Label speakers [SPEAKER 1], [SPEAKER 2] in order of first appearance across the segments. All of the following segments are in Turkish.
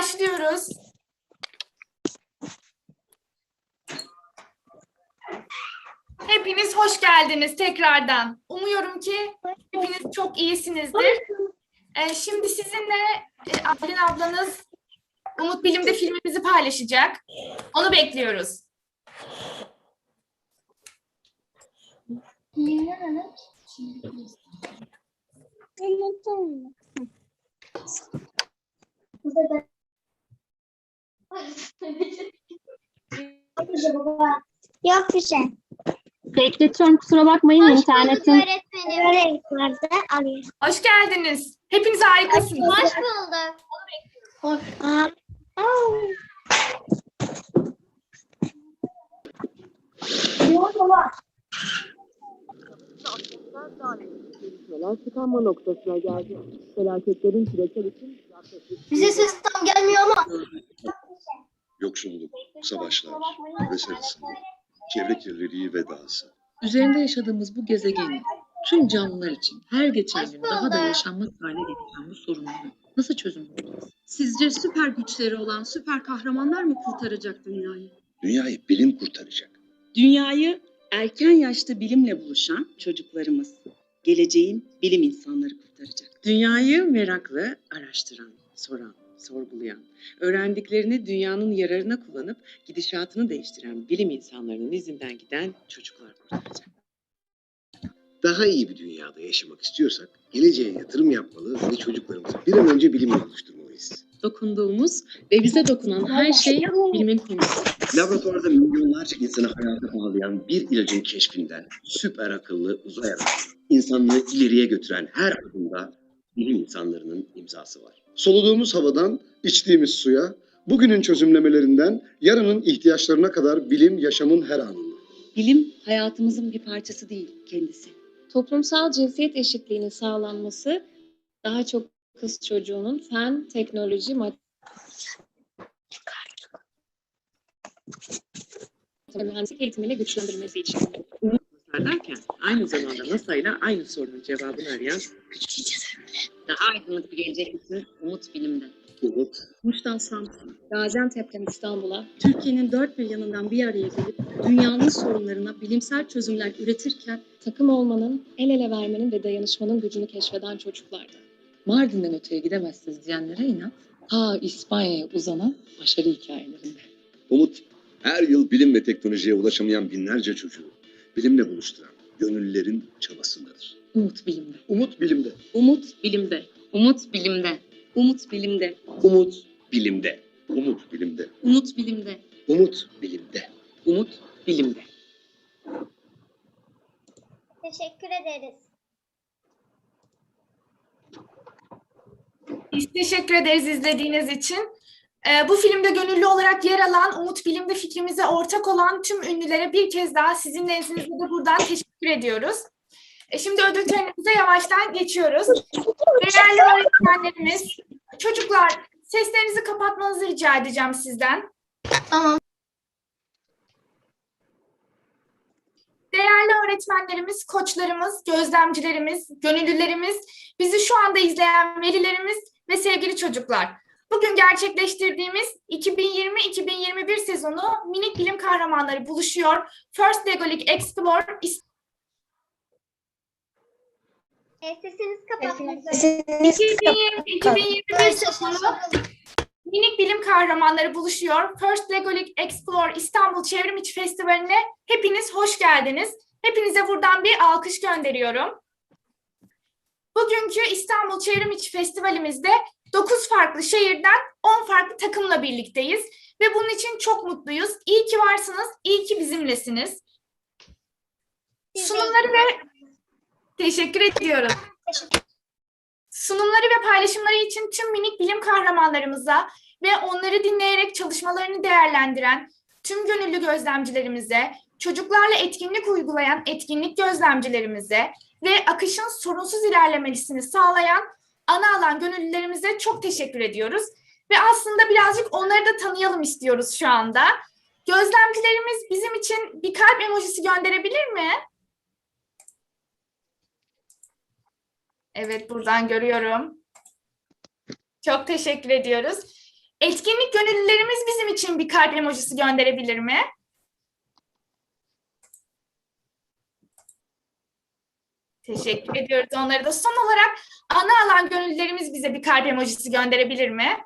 [SPEAKER 1] başlıyoruz. Hepiniz hoş geldiniz tekrardan. Umuyorum ki hepiniz çok iyisinizdir. Ee, şimdi sizinle e, Aylin ablanız Umut Bilim'de filmimizi paylaşacak. Onu bekliyoruz.
[SPEAKER 2] Yok bir şey.
[SPEAKER 3] Bekletiyorum kusura bakmayın internetim.
[SPEAKER 2] öğretmenim. Böyle yukarıda alayım.
[SPEAKER 1] Hoş geldiniz. Hepiniz harikasınız.
[SPEAKER 2] Hoş bulduk. Hoş. Aa. Aa.
[SPEAKER 4] Gelişmeler tıkanma noktasına geldi. Felaketlerin küresel için
[SPEAKER 2] Bize ses tam gelmiyor ama.
[SPEAKER 5] Yoksulluk, savaşlar, ısınma, çevre kirliliği ve dahası.
[SPEAKER 6] Üzerinde yaşadığımız bu gezegenin tüm canlılar için her geçen gün daha da yaşanmaz hale getiren bu sorunları nasıl çözüm bulacağız? Sizce süper güçleri olan süper kahramanlar mı kurtaracak dünyayı?
[SPEAKER 5] Dünyayı bilim kurtaracak.
[SPEAKER 7] Dünyayı erken yaşta bilimle buluşan çocuklarımız, geleceğin bilim insanları kurtaracak.
[SPEAKER 6] Dünyayı meraklı, araştıran, soran, sorgulayan, öğrendiklerini dünyanın yararına kullanıp gidişatını değiştiren bilim insanlarının izinden giden çocuklar kurtaracak.
[SPEAKER 8] Daha iyi bir dünyada yaşamak istiyorsak geleceğe yatırım yapmalı ve çocuklarımızı bir an önce bilimle buluşturmalıyız.
[SPEAKER 6] Dokunduğumuz ve bize dokunan her şey bilimin konusu.
[SPEAKER 8] Laboratuvarda milyonlarca insanı hayata bağlayan bir ilacın keşfinden süper akıllı uzay aracı, insanlığı ileriye götüren her adımda bilim insanlarının imzası var. Soluduğumuz havadan içtiğimiz suya, bugünün çözümlemelerinden yarının ihtiyaçlarına kadar bilim yaşamın her anında.
[SPEAKER 7] Bilim hayatımızın bir parçası değil, kendisi.
[SPEAKER 3] Toplumsal cinsiyet eşitliğinin sağlanması daha çok kız çocuğunun fen, teknoloji, matematik mühendislik eğitimiyle güçlendirmesi için.
[SPEAKER 6] derken aynı zamanda NASA ile aynı sorunun cevabını arayan
[SPEAKER 7] Daha aydınlık bir gelecek için umut bilimde.
[SPEAKER 8] Evet.
[SPEAKER 6] Muş'tan Samsun,
[SPEAKER 3] Gaziantep'ten İstanbul'a
[SPEAKER 7] Türkiye'nin dört bir yanından bir araya gelip dünyanın sorunlarına bilimsel çözümler üretirken
[SPEAKER 3] takım olmanın, el ele vermenin ve dayanışmanın gücünü keşfeden çocuklardı.
[SPEAKER 6] Mardin'den öteye gidemezsiniz diyenlere inat, ta İspanya'ya uzanan başarı hikayelerinde.
[SPEAKER 5] Umut, her yıl bilim ve teknolojiye ulaşamayan binlerce çocuğu bilimle buluşturan gönüllülerin çabasındadır.
[SPEAKER 6] Umut bilimde.
[SPEAKER 8] Umut bilimde.
[SPEAKER 7] umut bilimde. Umut bilimde. Umut bilimde.
[SPEAKER 5] Umut bilimde. Umut bilimde.
[SPEAKER 7] Umut bilimde.
[SPEAKER 8] Umut bilimde.
[SPEAKER 6] Umut bilimde.
[SPEAKER 2] Teşekkür ederiz.
[SPEAKER 1] Biz teşekkür ederiz izlediğiniz için. Ee, bu filmde gönüllü olarak yer alan, Umut Bilim'de fikrimize ortak olan tüm ünlülere bir kez daha sizin nezdinizde de buradan teşekkür ediyoruz. E, şimdi ödül törenimize yavaştan geçiyoruz. Değerli öğretmenlerimiz, çocuklar seslerinizi kapatmanızı rica edeceğim sizden.
[SPEAKER 2] Tamam.
[SPEAKER 1] Değerli öğretmenlerimiz, koçlarımız, gözlemcilerimiz, gönüllülerimiz, bizi şu anda izleyen velilerimiz ve sevgili çocuklar. Bugün gerçekleştirdiğimiz 2020-2021 sezonu minik bilim kahramanları buluşuyor. First Lego League Explore
[SPEAKER 2] E, sesinizi kapatmanız
[SPEAKER 1] 2020-2021 sezonu minik bilim kahramanları buluşuyor. First Lego League Explore İstanbul Çevrimiçi Festivali'ne hepiniz hoş geldiniz. Hepinize buradan bir alkış gönderiyorum. Bugünkü İstanbul Çevrimiçi Festivalimizde 9 farklı şehirden 10 farklı takımla birlikteyiz. Ve bunun için çok mutluyuz. İyi ki varsınız, iyi ki bizimlesiniz. Sunumları ve teşekkür ediyorum. Sunumları ve paylaşımları için tüm minik bilim kahramanlarımıza ve onları dinleyerek çalışmalarını değerlendiren tüm gönüllü gözlemcilerimize, çocuklarla etkinlik uygulayan etkinlik gözlemcilerimize ve akışın sorunsuz ilerlemesini sağlayan ana alan gönüllülerimize çok teşekkür ediyoruz. Ve aslında birazcık onları da tanıyalım istiyoruz şu anda. Gözlemcilerimiz bizim için bir kalp emojisi gönderebilir mi? Evet buradan görüyorum. Çok teşekkür ediyoruz. Etkinlik gönüllülerimiz bizim için bir kalp emojisi gönderebilir mi? Teşekkür ediyoruz onlara da. Son olarak ana alan gönüllülerimiz bize bir kalp emojisi gönderebilir mi?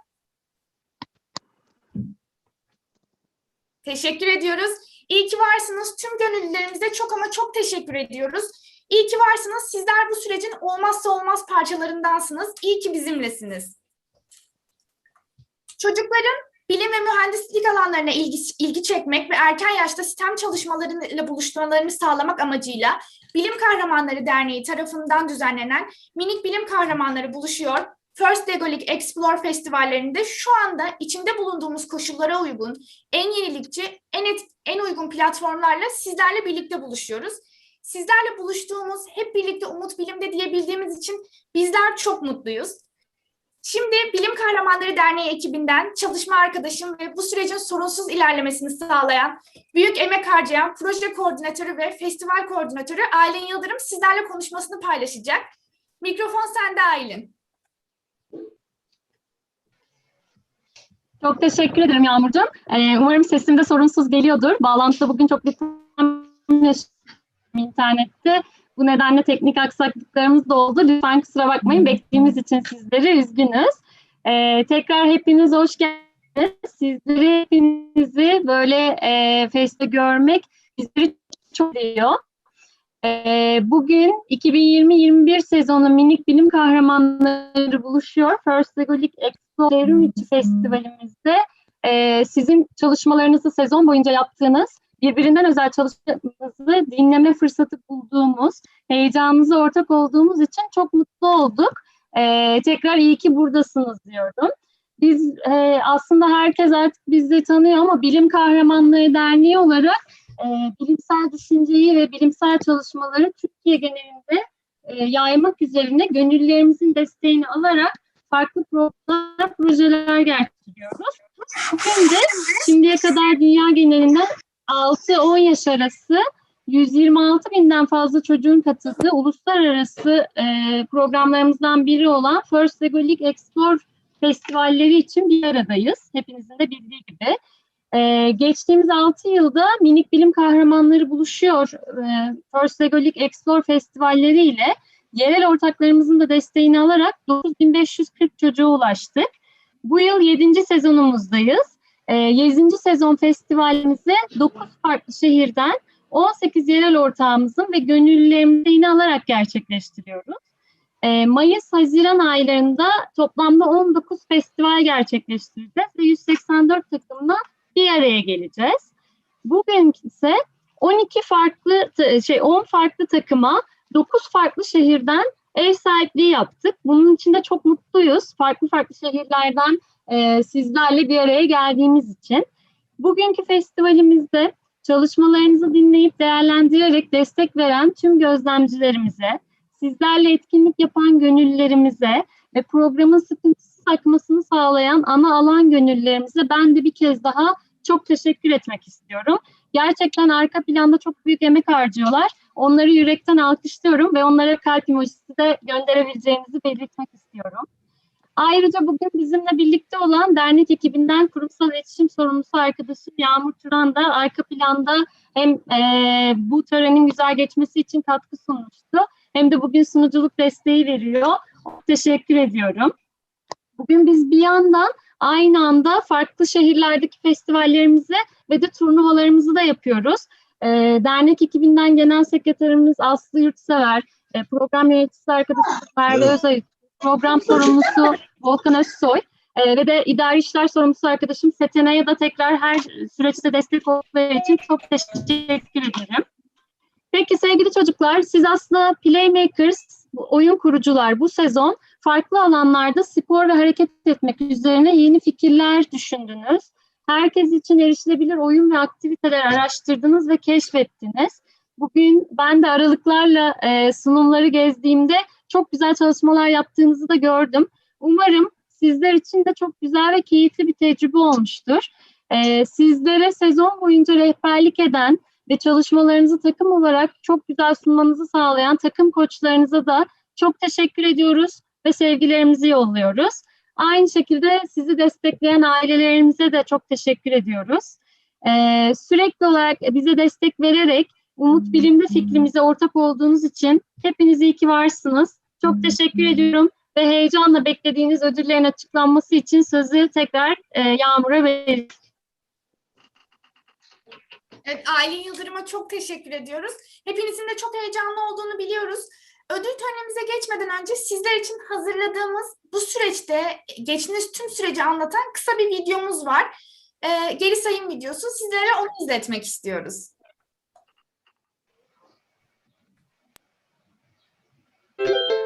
[SPEAKER 1] Teşekkür ediyoruz. İyi ki varsınız. Tüm gönüllülerimize çok ama çok teşekkür ediyoruz. İyi ki varsınız. Sizler bu sürecin olmazsa olmaz parçalarındansınız. İyi ki bizimlesiniz. Çocukların bilim ve mühendislik alanlarına ilgi, ilgi çekmek ve erken yaşta STEM çalışmalarıyla buluşturmalarını sağlamak amacıyla Bilim Kahramanları Derneği tarafından düzenlenen Minik Bilim Kahramanları buluşuyor. First Legolik Explore Festivallerinde şu anda içinde bulunduğumuz koşullara uygun, en yenilikçi, en, et, en uygun platformlarla sizlerle birlikte buluşuyoruz. Sizlerle buluştuğumuz, hep birlikte Umut Bilim'de diyebildiğimiz için bizler çok mutluyuz. Şimdi Bilim Kahramanları Derneği ekibinden çalışma arkadaşım ve bu sürecin sorunsuz ilerlemesini sağlayan, büyük emek harcayan proje koordinatörü ve festival koordinatörü Aylin Yıldırım sizlerle konuşmasını paylaşacak. Mikrofon sende Aylin.
[SPEAKER 9] Çok teşekkür ederim Yağmurcuğum. Ee, umarım sesimde sorunsuz geliyordur. Bağlantıda bugün çok bir internette. Bu nedenle teknik aksaklıklarımız da oldu. Lütfen kusura bakmayın. Beklediğimiz için sizlere üzgünüz. Ee, tekrar hepiniz hoş geldiniz. Sizleri hepinizi böyle e, Face'te görmek bizleri çok ediyor. Ee, bugün 2020-21 sezonu minik bilim kahramanları buluşuyor. First Devrim İçi Festivalimizde e, sizin çalışmalarınızı sezon boyunca yaptığınız, birbirinden özel çalışmalarınızı dinleme fırsatı bulduğumuz, heyecanınıza ortak olduğumuz için çok mutlu olduk. E, tekrar iyi ki buradasınız diyorum. Biz e, aslında herkes artık bizi tanıyor ama Bilim Kahramanları Derneği olarak e, bilimsel düşünceyi ve bilimsel çalışmaları Türkiye genelinde e, yaymak üzerine gönüllülerimizin desteğini alarak farklı projeler gerçekleştiriyoruz. Bugün de şimdiye kadar dünya genelinden 6-10 yaş arası 126 binden fazla çocuğun katıldığı uluslararası e, programlarımızdan biri olan First Lego Explore festivalleri için bir aradayız. Hepinizin de bildiği gibi. Ee, geçtiğimiz 6 yılda minik bilim kahramanları buluşuyor. Ee, First Lego Explore festivalleri ile yerel ortaklarımızın da desteğini alarak 9540 çocuğa ulaştık. Bu yıl 7. sezonumuzdayız. 7. sezon festivalimizi 9 farklı şehirden 18 yerel ortağımızın ve gönüllülerimizin desteğini alarak gerçekleştiriyoruz. Ee, Mayıs-Haziran aylarında toplamda 19 festival gerçekleştireceğiz ve 184 takımla bir araya geleceğiz. Bugün ise 12 farklı şey 10 farklı takıma 9 farklı şehirden ev sahipliği yaptık. Bunun için de çok mutluyuz. Farklı farklı şehirlerden e, sizlerle bir araya geldiğimiz için. Bugünkü festivalimizde çalışmalarınızı dinleyip değerlendirerek destek veren tüm gözlemcilerimize, sizlerle etkinlik yapan gönüllülerimize ve programın sıkıntısız akmasını sağlayan ana alan gönüllülerimize ben de bir kez daha çok teşekkür etmek istiyorum. Gerçekten arka planda çok büyük emek harcıyorlar. Onları yürekten alkışlıyorum ve onlara kalp emojisi de gönderebileceğinizi belirtmek istiyorum. Ayrıca bugün bizimle birlikte olan dernek ekibinden kurumsal iletişim sorumlusu arkadaşım Yağmur Turan da arka planda hem eee, bu törenin güzel geçmesi için katkı sunmuştu hem de bugün sunuculuk desteği veriyor. Teşekkür ediyorum. Bugün biz bir yandan aynı anda farklı şehirlerdeki festivallerimizi ve de turnuvalarımızı da yapıyoruz. Ee, dernek ekibinden genel sekreterimiz Aslı Yurtsever, e, program yöneticisi arkadaşımız Merve Özayıt, program sorumlusu Volkan Özsoy e, ve de idari işler sorumlusu arkadaşım Setena'ya da tekrar her süreçte destek oldukları için çok teşekkür ederim. Peki sevgili çocuklar, siz aslında Playmakers, oyun kurucular bu sezon farklı alanlarda spor ve hareket etmek üzerine yeni fikirler düşündünüz. Herkes için erişilebilir oyun ve aktiviteler araştırdınız ve keşfettiniz. Bugün ben de aralıklarla e, sunumları gezdiğimde çok güzel çalışmalar yaptığınızı da gördüm. Umarım sizler için de çok güzel ve keyifli bir tecrübe olmuştur. E, sizlere sezon boyunca rehberlik eden ve çalışmalarınızı takım olarak çok güzel sunmanızı sağlayan takım koçlarınıza da çok teşekkür ediyoruz ve sevgilerimizi yolluyoruz. Aynı şekilde sizi destekleyen ailelerimize de çok teşekkür ediyoruz. Ee, sürekli olarak bize destek vererek Umut Bilim'de fikrimize ortak olduğunuz için hepiniz iyi ki varsınız. Çok teşekkür ediyorum ve heyecanla beklediğiniz ödüllerin açıklanması için sözü tekrar e, Yağmur'a veriyorum.
[SPEAKER 1] Evet, Aylin Yıldırım'a çok teşekkür ediyoruz. Hepinizin de çok heyecanlı olduğunu biliyoruz. Ödül törenimize geçmeden önce sizler için hazırladığımız bu süreçte geçtiğiniz tüm süreci anlatan kısa bir videomuz var. Ee, geri sayım videosu. Sizlere onu izletmek istiyoruz. Umuyoruz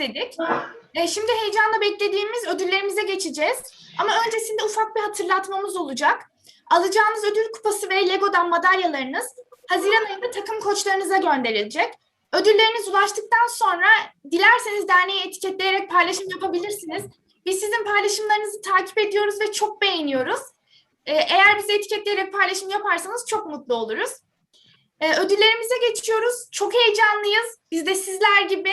[SPEAKER 1] istedik. E, şimdi heyecanla beklediğimiz ödüllerimize geçeceğiz. Ama öncesinde ufak bir hatırlatmamız olacak. Alacağınız ödül kupası ve Lego'dan madalyalarınız Haziran ayında takım koçlarınıza gönderilecek. Ödülleriniz ulaştıktan sonra dilerseniz derneği etiketleyerek paylaşım yapabilirsiniz. Biz sizin paylaşımlarınızı takip ediyoruz ve çok beğeniyoruz. Ee, eğer bizi etiketleyerek paylaşım yaparsanız çok mutlu oluruz. Ee, ödüllerimize geçiyoruz. Çok heyecanlıyız. Biz de sizler gibi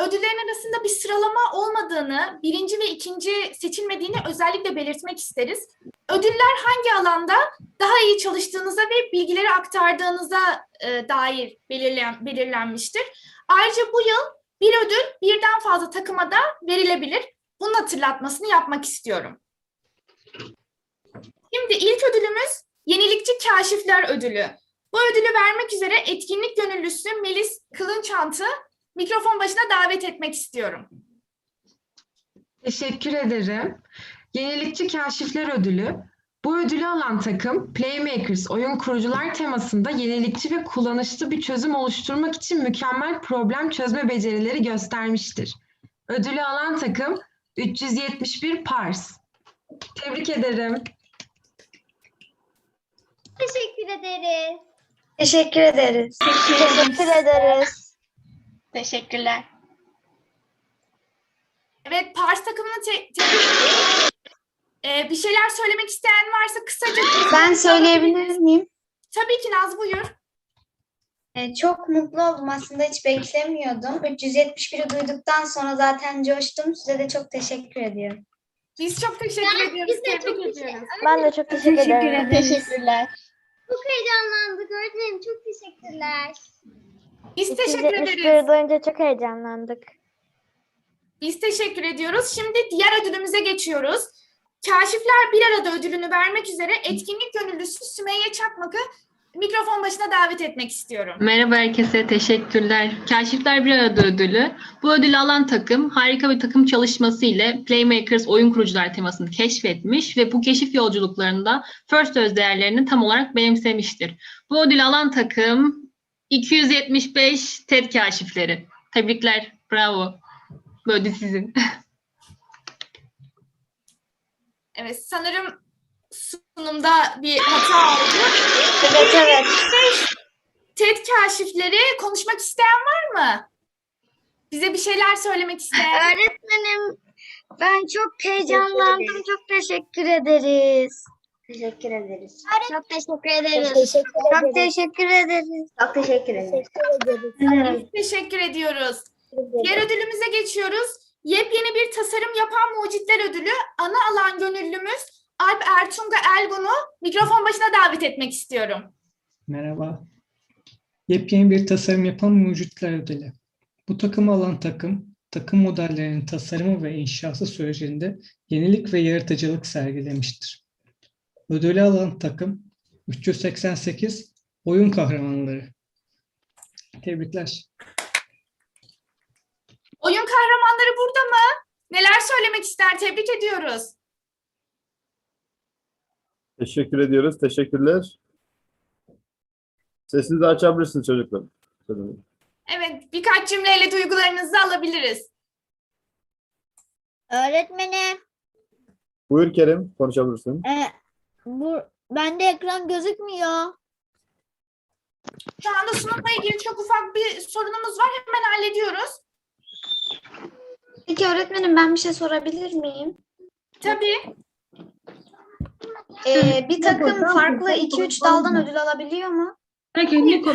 [SPEAKER 1] ödüllerin arasında bir sıralama olmadığını, birinci ve ikinci seçilmediğini özellikle belirtmek isteriz. Ödüller hangi alanda daha iyi çalıştığınıza ve bilgileri aktardığınıza e, dair belirlen, belirlenmiştir. Ayrıca bu yıl bir ödül birden fazla takıma da verilebilir. Bunun hatırlatmasını yapmak istiyorum. Şimdi ilk ödülümüz Yenilikçi Kaşifler Ödülü. Bu ödülü vermek üzere etkinlik gönüllüsü Melis Kılınçant'ı mikrofon başına davet etmek istiyorum.
[SPEAKER 10] Teşekkür ederim. Yenilikçi Kaşifler Ödülü. Bu ödülü alan takım Playmakers oyun kurucular temasında yenilikçi ve kullanışlı bir çözüm oluşturmak için mükemmel problem çözme becerileri göstermiştir. Ödülü alan takım 371 Pars. Tebrik ederim.
[SPEAKER 2] Teşekkür ederiz.
[SPEAKER 11] Teşekkür ederiz.
[SPEAKER 2] Teşekkür ederiz.
[SPEAKER 11] Teşekkürler.
[SPEAKER 1] Evet, Pars takımını te- tebrik. Ee, bir şeyler söylemek isteyen varsa kısaca...
[SPEAKER 11] Ben söyleyebilir miyim?
[SPEAKER 1] Tabii ki Naz, buyur.
[SPEAKER 11] Ee, çok mutlu oldum aslında hiç beklemiyordum. 371'i duyduktan sonra zaten coştum. Size de çok teşekkür ediyorum.
[SPEAKER 1] Biz çok teşekkür ediyoruz,
[SPEAKER 2] Biz de çok
[SPEAKER 1] tebrik
[SPEAKER 2] teşekkür
[SPEAKER 1] ediyoruz.
[SPEAKER 11] Ben de çok teşekkür, ederim.
[SPEAKER 2] Teşekkürler. Çok heyecanlandık öğretmenim. Çok teşekkürler.
[SPEAKER 1] Biz teşekkür ederiz.
[SPEAKER 11] duyunca çok heyecanlandık.
[SPEAKER 1] Biz teşekkür ediyoruz. Şimdi diğer ödülümüze geçiyoruz. Kaşifler bir arada ödülünü vermek üzere etkinlik gönüllüsü Sümeyye Çakmak'ı mikrofon başına davet etmek istiyorum.
[SPEAKER 12] Merhaba herkese, teşekkürler. Kaşifler Bir Arada Ödülü. Bu ödülü alan takım harika bir takım çalışması ile Playmakers oyun kurucular temasını keşfetmiş ve bu keşif yolculuklarında First Öz değerlerini tam olarak benimsemiştir. Bu ödülü alan takım 275 TED Kaşifleri. Tebrikler, bravo. Ödül sizin.
[SPEAKER 1] Evet, sanırım sunumda bir hata oldu.
[SPEAKER 11] Evet evet.
[SPEAKER 1] TED kaşifleri konuşmak isteyen var mı? Bize bir şeyler söylemek isteyen.
[SPEAKER 11] Öğretmenim ben çok heyecanlandım. Çok teşekkür ederiz. Teşekkür ederiz.
[SPEAKER 2] Çok teşekkür ederiz.
[SPEAKER 11] Çok teşekkür ederiz.
[SPEAKER 2] Çok teşekkür ederiz.
[SPEAKER 1] Biz teşekkür ediyoruz. Diğer ödülümüze geçiyoruz. Yepyeni bir tasarım yapan mucitler ödülü ana alan gönüllümüz Alp Ertunga Elgun'u mikrofon başına davet etmek istiyorum.
[SPEAKER 13] Merhaba. Yepyeni bir tasarım yapan mucitler ödülü. Bu takımı alan takım, takım modellerinin tasarımı ve inşası sürecinde yenilik ve yaratıcılık sergilemiştir. Ödülü alan takım 388 oyun kahramanları. Tebrikler.
[SPEAKER 1] Oyun kahramanları burada mı? Neler söylemek ister? Tebrik ediyoruz.
[SPEAKER 14] Teşekkür ediyoruz. Teşekkürler. Sesinizi açabilirsiniz çocuklar.
[SPEAKER 1] Evet, birkaç cümleyle duygularınızı alabiliriz.
[SPEAKER 2] Öğretmenim,
[SPEAKER 14] Buyur Kerim, konuşabilirsin.
[SPEAKER 2] e, bu bende ekran gözükmüyor.
[SPEAKER 1] Şu anda sunumla ilgili çok ufak bir sorunumuz var. Hemen hallediyoruz.
[SPEAKER 11] Peki öğretmenim ben bir şey sorabilir miyim?
[SPEAKER 1] Tabii.
[SPEAKER 11] Ee, bir takım farklı 2-3 daldan ödül alabiliyor mu?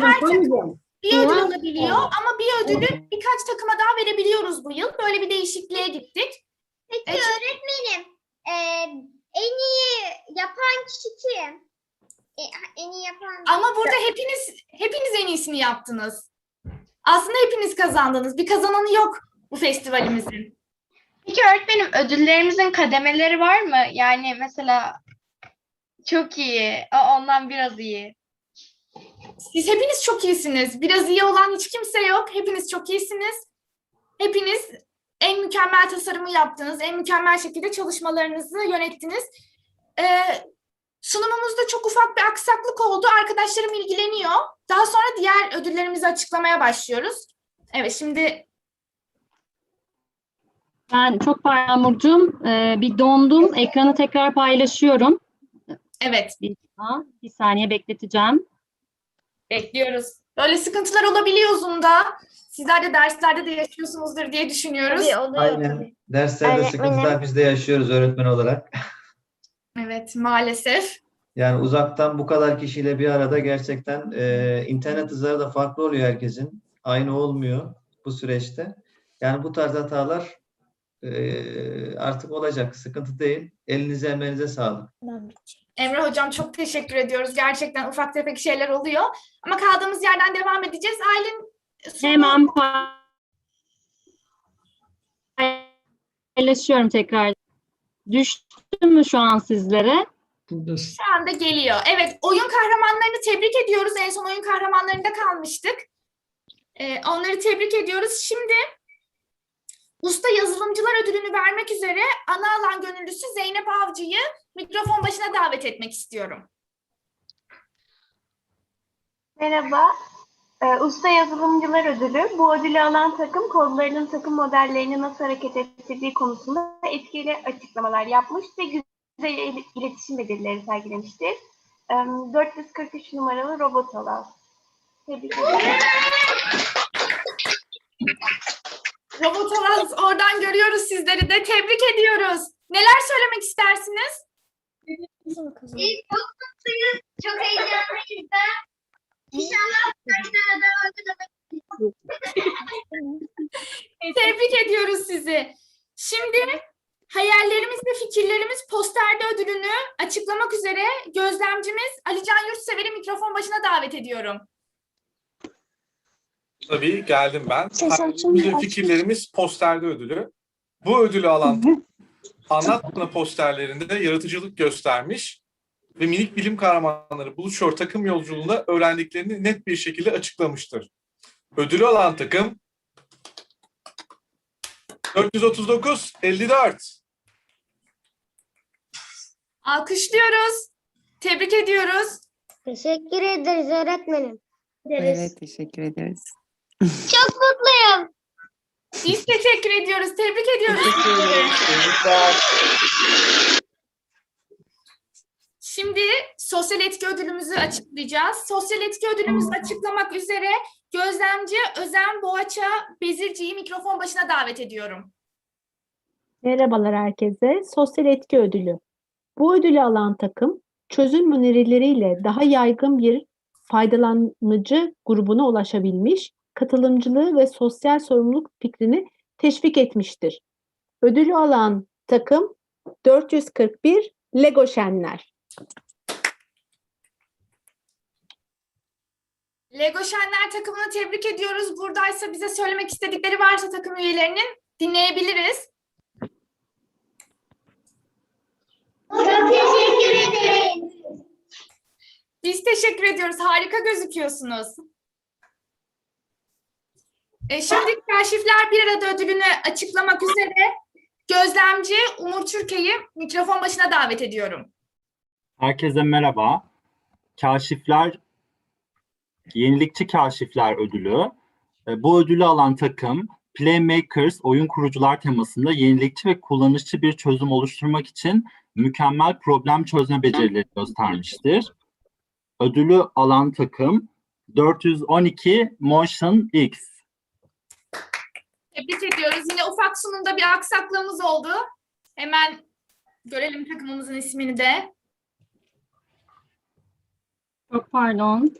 [SPEAKER 1] Her takım bir ödül alabiliyor ama bir ödülü birkaç takıma daha verebiliyoruz bu yıl. Böyle bir değişikliğe gittik.
[SPEAKER 2] Peki
[SPEAKER 1] Evet.
[SPEAKER 2] öğretmenim, e, 62. E, en iyi yapan.
[SPEAKER 1] Ama burada hepiniz hepiniz en iyisini yaptınız. Aslında hepiniz kazandınız. Bir kazananı yok bu festivalimizin.
[SPEAKER 15] Peki öğretmenim ödüllerimizin kademeleri var mı? Yani mesela çok iyi, ondan biraz iyi.
[SPEAKER 1] Siz hepiniz çok iyisiniz. Biraz iyi olan hiç kimse yok. Hepiniz çok iyisiniz. Hepiniz en mükemmel tasarımı yaptınız. En mükemmel şekilde çalışmalarınızı yönettiniz. Ee, sunumumuzda çok ufak bir aksaklık oldu. Arkadaşlarım ilgileniyor. Daha sonra diğer ödüllerimizi açıklamaya başlıyoruz. Evet şimdi
[SPEAKER 9] Ben çok pardon Yağmurcuğum, e, bir dondum. Ekranı tekrar paylaşıyorum.
[SPEAKER 1] evet
[SPEAKER 9] Bir, daha, bir saniye bekleteceğim.
[SPEAKER 1] bekliyoruz. Böyle sıkıntılar olabiliyor Zoom'da. Sizler de derslerde de yaşıyorsunuzdur diye düşünüyoruz.
[SPEAKER 11] Tabii oluyor
[SPEAKER 16] Aynen. Derslerde
[SPEAKER 11] Öğretmenim.
[SPEAKER 16] sıkıntılar biz de yaşıyoruz öğretmen olarak.
[SPEAKER 1] Evet maalesef.
[SPEAKER 16] Yani uzaktan bu kadar kişiyle bir arada gerçekten e, internet hızları da farklı oluyor herkesin. Aynı olmuyor bu süreçte. Yani bu tarz hatalar e, artık olacak. Sıkıntı değil. Elinize emeğinize sağlık.
[SPEAKER 1] Emre Hocam çok teşekkür ediyoruz. Gerçekten ufak tefek şeyler oluyor. Ama kaldığımız yerden devam edeceğiz. Aylin
[SPEAKER 9] Hemen paylaşıyorum tekrar. Düştü mü şu an sizlere?
[SPEAKER 13] Buradasın.
[SPEAKER 1] şu anda geliyor. Evet oyun kahramanlarını tebrik ediyoruz. En son oyun kahramanlarında kalmıştık. Ee, onları tebrik ediyoruz. Şimdi Usta Yazılımcılar Ödülünü vermek üzere ana alan gönüllüsü Zeynep Avcı'yı mikrofon başına davet etmek istiyorum.
[SPEAKER 15] Merhaba. Ee, Usta Yazılımcılar Ödülü. Bu ödülü alan takım kodlarının takım modellerini nasıl hareket ettirdiği konusunda etkili açıklamalar yapmış ve güzel il- iletişim becerileri sergilemiştir. Ee, 443 numaralı robot alan. Tebrik ederim.
[SPEAKER 1] Robot Alaz oradan görüyoruz sizleri de. Tebrik ediyoruz. Neler söylemek istersiniz?
[SPEAKER 2] çok mutluyuz, çok heyecanlıyız da. İnşallah tane daha.
[SPEAKER 1] Tebrik ediyoruz sizi. Şimdi hayallerimiz ve fikirlerimiz posterde ödülünü açıklamak üzere gözlemcimiz Alican Yurtsever'i mikrofon başına davet ediyorum.
[SPEAKER 17] Tabii geldim ben. Hayallerimiz ve fikirlerimiz posterde ödülü. Bu ödülü alan anlatma posterlerinde yaratıcılık göstermiş ve minik bilim kahramanları buluşuyor takım yolculuğunda öğrendiklerini net bir şekilde açıklamıştır. Ödülü alan takım 439 54.
[SPEAKER 1] Alkışlıyoruz. Tebrik ediyoruz.
[SPEAKER 2] Teşekkür ederiz öğretmenim.
[SPEAKER 6] Evet, teşekkür ederiz.
[SPEAKER 2] Çok mutluyum.
[SPEAKER 1] Biz teşekkür ediyoruz. Tebrik ediyoruz. Şimdi sosyal etki ödülümüzü açıklayacağız. Sosyal etki ödülümüzü açıklamak üzere gözlemci Özen Boğaç'a Bezirci'yi mikrofon başına davet ediyorum.
[SPEAKER 18] Merhabalar herkese. Sosyal etki ödülü. Bu ödülü alan takım çözüm önerileriyle daha yaygın bir faydalanıcı grubuna ulaşabilmiş, katılımcılığı ve sosyal sorumluluk fikrini teşvik etmiştir. Ödülü alan takım 441 Lego Şenler.
[SPEAKER 1] Lego Şenler takımını tebrik ediyoruz. Buradaysa bize söylemek istedikleri varsa takım üyelerinin dinleyebiliriz.
[SPEAKER 2] Çok teşekkür ederim.
[SPEAKER 1] Biz teşekkür ediyoruz. Harika gözüküyorsunuz. E, şimdi Kaşifler Bir Arada ödülünü açıklamak üzere gözlemci Umur Türke'yi mikrofon başına davet ediyorum.
[SPEAKER 19] Herkese merhaba. Kaşifler, Yenilikçi Kaşifler Ödülü. E, Bu ödülü alan takım Playmakers oyun kurucular temasında yenilikçi ve kullanışçı bir çözüm oluşturmak için mükemmel problem çözme becerileri göstermiştir. Ödülü alan takım 412 Motion X.
[SPEAKER 1] Tebrik ediyoruz. Yine ufak sunumda bir aksaklığımız oldu. Hemen görelim takımımızın ismini de.
[SPEAKER 9] Çok pardon.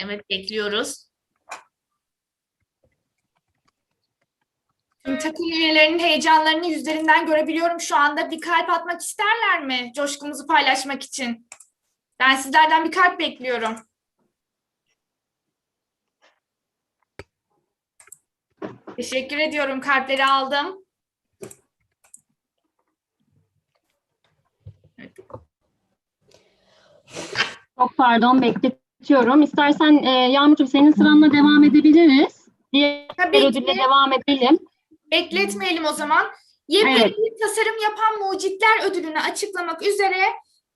[SPEAKER 1] Evet bekliyoruz. Tüm takım üyelerinin heyecanlarını yüzlerinden görebiliyorum şu anda. Bir kalp atmak isterler mi coşkumuzu paylaşmak için? Ben sizlerden bir kalp bekliyorum. Teşekkür ediyorum. Kalpleri aldım.
[SPEAKER 9] Çok pardon bekletiyorum. İstersen e, Yağmurcuğum senin sıranla devam edebiliriz. Diğer
[SPEAKER 1] Tabii ki.
[SPEAKER 9] ödülle devam edelim.
[SPEAKER 1] Bekletmeyelim o zaman. Yepyeni
[SPEAKER 9] Evet.
[SPEAKER 1] bir tasarım yapan mucitler ödülünü açıklamak üzere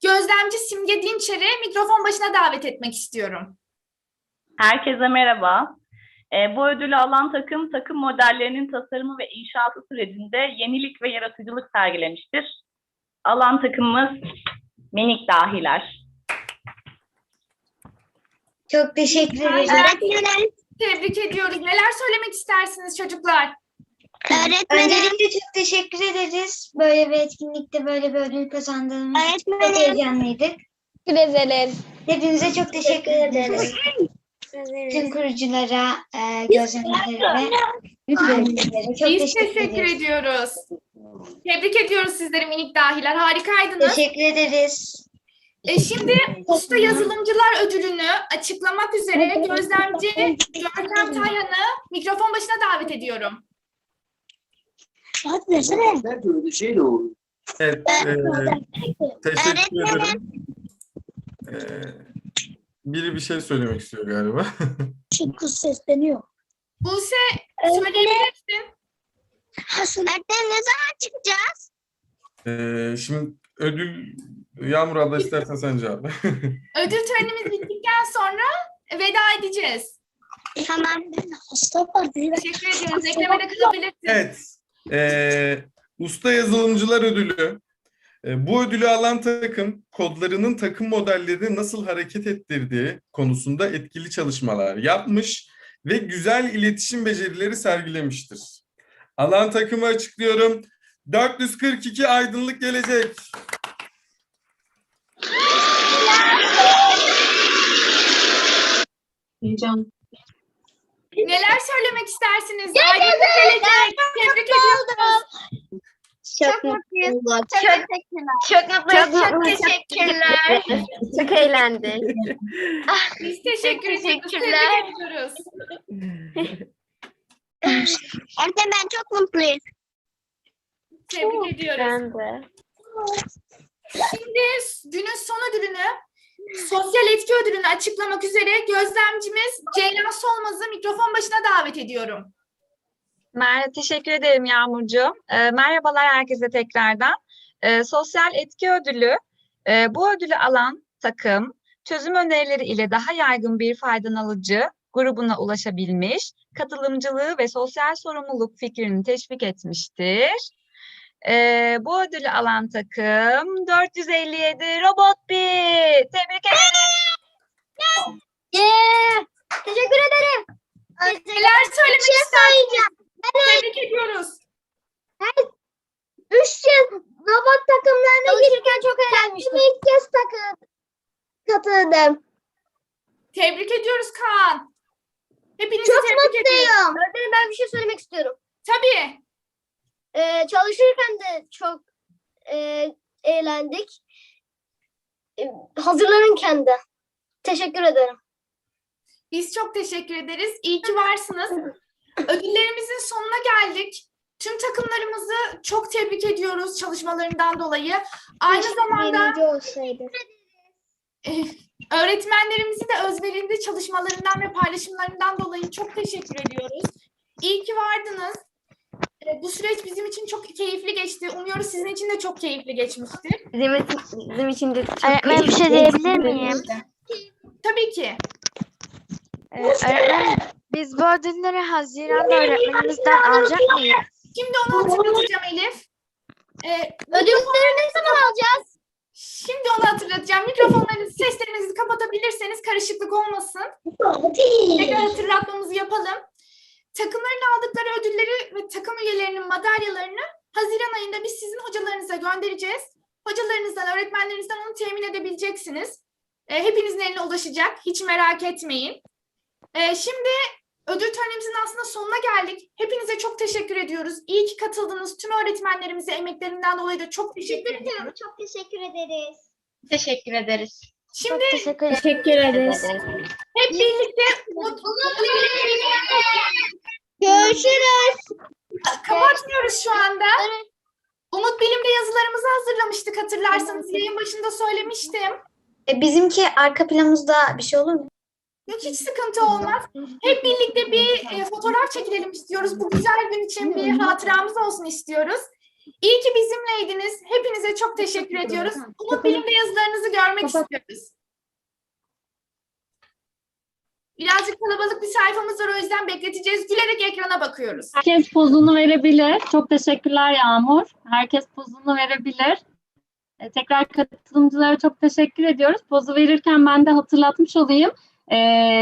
[SPEAKER 1] gözlemci Simge Dinçer'i mikrofon başına davet etmek istiyorum.
[SPEAKER 20] Herkese merhaba. Ee, bu ödülü alan takım, takım modellerinin tasarımı ve inşaatı sürecinde yenilik ve yaratıcılık sergilemiştir. Alan takımımız minik dahiler.
[SPEAKER 11] Çok teşekkür ederim.
[SPEAKER 1] Öğretmenim. Tebrik ediyoruz. Neler söylemek istersiniz çocuklar?
[SPEAKER 11] Öncelikle çok teşekkür ederiz. Böyle bir etkinlikte böyle bir ödül kazandığımız için çok
[SPEAKER 2] Öğretmenim.
[SPEAKER 11] heyecanlıydık.
[SPEAKER 2] Teşekkür ederiz.
[SPEAKER 11] Hepinize çok teşekkür ederiz. Tüm kuruculara, e, gözlemcilere ve çok
[SPEAKER 1] Biz
[SPEAKER 11] teşekkür,
[SPEAKER 1] teşekkür ediyoruz. Tebrik ediyoruz sizleri minik dahiler. Harikaydınız.
[SPEAKER 11] Teşekkür ederiz.
[SPEAKER 1] E şimdi Usta Yazılımcılar Ödülünü açıklamak üzere gözlemci Görkem Tayhan'ı mikrofon başına davet ediyorum.
[SPEAKER 14] Evet, e, teşekkür ederim. E, biri bir şey söylemek istiyor galiba.
[SPEAKER 2] Çünkü sesleniyor.
[SPEAKER 1] Buse söyleyebilirsin.
[SPEAKER 2] Öğretmenim ne zaman çıkacağız?
[SPEAKER 14] E, şimdi ödül Yağmur abla istersen sen cevap. ver.
[SPEAKER 1] Ödül törenimiz bittikten sonra veda edeceğiz.
[SPEAKER 2] Tamam. Hasta var.
[SPEAKER 1] Teşekkür ediyoruz. Eklemede kalabilirsiniz.
[SPEAKER 14] Evet. Ee, Usta Yazılımcılar Ödülü. Ee, bu ödülü alan takım kodlarının takım modellerini nasıl hareket ettirdiği konusunda etkili çalışmalar yapmış ve güzel iletişim becerileri sergilemiştir. Alan takımı açıklıyorum. 442 aydınlık gelecek.
[SPEAKER 3] Heyecan.
[SPEAKER 1] Neler söylemek istersiniz? Aydınlık gelecek. Tebrik ediyoruz.
[SPEAKER 2] Çok mutluyuz. Çok teşekkürler.
[SPEAKER 11] Çok mutluyuz.
[SPEAKER 2] Çok
[SPEAKER 11] Çok teşekkürler.
[SPEAKER 2] Çok eğlendik.
[SPEAKER 1] Biz teşekkür ediyoruz.
[SPEAKER 2] Teşekkürler. Öğretmenim ben çok mutluyum.
[SPEAKER 1] Tebrik ediyoruz.
[SPEAKER 2] de.
[SPEAKER 1] Şimdi günün son ödülünü, sosyal etki ödülünü açıklamak üzere gözlemcimiz Ceylan Solmaz'ı mikrofon başına davet ediyorum.
[SPEAKER 21] Merhaba, teşekkür ederim Yağmurcuğum. Ee, merhabalar herkese tekrardan. Ee, Sosyal Etki Ödülü, e, bu ödülü alan takım, çözüm önerileri ile daha yaygın bir faydadan alıcı grubuna ulaşabilmiş, katılımcılığı ve sosyal sorumluluk fikrini teşvik etmiştir. Ee, bu ödülü alan takım 457 Robot bir. Tebrik ederim.
[SPEAKER 2] Yeah. Teşekkür ederim.
[SPEAKER 1] Neler söylemek
[SPEAKER 2] Bir şey söyleyeceğim.
[SPEAKER 1] Tebrik ediyoruz.
[SPEAKER 2] Ben üç yıl robot takımlarına girerken çok eğlenmiştim. İlk kez takım katıldım.
[SPEAKER 1] Tebrik ediyoruz Kaan. Hepinizi
[SPEAKER 2] Çok
[SPEAKER 1] tebrik ediyoruz.
[SPEAKER 2] mutluyum. Öğretmenim ben bir şey söylemek istiyorum.
[SPEAKER 1] Tabii.
[SPEAKER 2] Ee, çalışırken de çok e, eğlendik. Ee, hazırlanırken de. Teşekkür ederim.
[SPEAKER 1] Biz çok teşekkür ederiz. İyi ki varsınız. Ödüllerimizin sonuna geldik. Tüm takımlarımızı çok tebrik ediyoruz çalışmalarından dolayı. Aynı zamanda
[SPEAKER 2] olsaydı.
[SPEAKER 1] eh, öğretmenlerimizi de özverili çalışmalarından ve paylaşımlarından dolayı çok teşekkür ediyoruz. İyi ki vardınız. Eh, Bu süreç bizim için çok keyifli geçti. Umuyoruz sizin için de çok keyifli geçmiştir.
[SPEAKER 2] Bizim için, bizim için de çok
[SPEAKER 22] Öğretmenim bir şey diyebilir miyim?
[SPEAKER 1] Tabii ki.
[SPEAKER 22] Ee, biz bu ödülleri Haziran'da öğretmenimizden alacak mıyız?
[SPEAKER 1] Şimdi onu hatırlatacağım Elif. Ee,
[SPEAKER 2] Ödülleri ne zaman alacağız?
[SPEAKER 1] Şimdi onu hatırlatacağım. Mikrofonlarınızı, seslerinizi kapatabilirseniz karışıklık olmasın. Tekrar hatırlatmamızı yapalım. Takımların aldıkları ödülleri ve takım üyelerinin madalyalarını Haziran ayında biz sizin hocalarınıza göndereceğiz. Hocalarınızdan, öğretmenlerinizden onu temin edebileceksiniz. Ee, hepinizin eline ulaşacak. Hiç merak etmeyin. Ee, şimdi ödül törenimizin aslında sonuna geldik. Hepinize çok teşekkür ediyoruz. İyi ki katıldınız. Tüm öğretmenlerimize emeklerinden dolayı da çok teşekkür ediyoruz.
[SPEAKER 2] Çok teşekkür ederiz.
[SPEAKER 22] Teşekkür ederiz.
[SPEAKER 1] Şimdi
[SPEAKER 22] teşekkür,
[SPEAKER 2] ederiz.
[SPEAKER 1] hep birlikte mutlu
[SPEAKER 2] Görüşürüz.
[SPEAKER 1] Kapatmıyoruz şu anda. Umut Bilim'de yazılarımızı hazırlamıştık hatırlarsanız. Yayın başında söylemiştim.
[SPEAKER 11] E, bizimki arka planımızda bir şey olur mu?
[SPEAKER 1] Yok hiç sıkıntı olmaz. Hep birlikte bir e, fotoğraf çekilelim istiyoruz. Bu güzel gün için bir hatıramız olsun istiyoruz. İyi ki bizimleydiniz. Hepinize çok teşekkür ediyoruz. Umut Bilim'de yazılarınızı görmek istiyoruz. Birazcık kalabalık bir sayfamız var o yüzden bekleteceğiz. Gülerek ekrana bakıyoruz.
[SPEAKER 9] Herkes pozunu verebilir. Çok teşekkürler Yağmur. Herkes pozunu verebilir. E, tekrar katılımcılara çok teşekkür ediyoruz. Pozu verirken ben de hatırlatmış olayım. E,